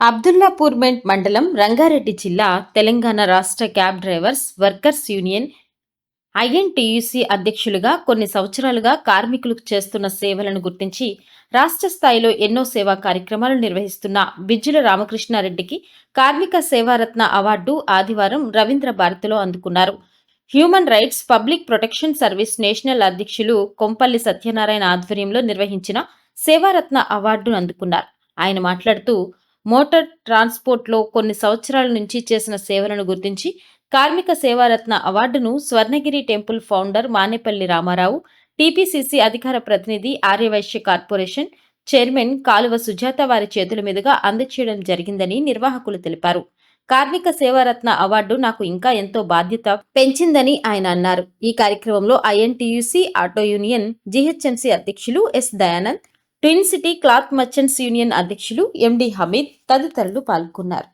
అబ్దుల్లాపూర్మెంట్ మండలం రంగారెడ్డి జిల్లా తెలంగాణ రాష్ట్ర cab drivers workers union INTUC అధ్యక్షులుగా కొన్ని సంవత్సరాలుగా కార్మికులకు చేస్తున్న సేవలను గుర్తించి రాష్ట్ర స్థాయిలో ఎన్నో సేవా కార్యక్రమాలు నిర్వహిస్తున్న బిజ్జుల రామకృష్ణారెడ్డికి కార్మిక సేవారత్న అవార్డు ఆదివారం రవీంద్ర భారతిలో అందుకున్నారు. Human rights public protection service national అధ్యక్షులు కొంపల్లి సత్యనారాయణ ఆధ్వర్యంలో నిర్వహించిన సేవారత్న అవార్డును అందుకున్నారు. ఆయన మాట్లాడుతూ మోటార్ ట్రాన్స్పోర్ట్లో కొన్ని సంవత్సరాల నుంచి చేసిన సేవలను గుర్తించి కార్మిక సేవారత్న అవార్డును Swarnagiri temple founder Manepalli Ramarao TPCC అధికార ప్రతినిధి ఆర్యవైశ్య కార్పొరేషన్ చైర్మన్ కాలువ సుజాత వారి చేతుల మీదుగా అందచేయడం జరిగిందని నిర్వాహకులు తెలిపారు. కార్మిక సేవారత్న అవార్డు నాకు ఇంకా ఎంతో బాధ్యత పెంచిందని ఆయన అన్నారు. ఈ కార్యక్రమంలో ఐఎన్టీయూసీ ఆటో యూనియన్ జీహెచ్ఎంసీ అధ్యక్షులు S Dayanand twin city cloth merchants union అధ్యక్షులు ఎండి హమీద్ తదితరులు పాల్గొన్నారు.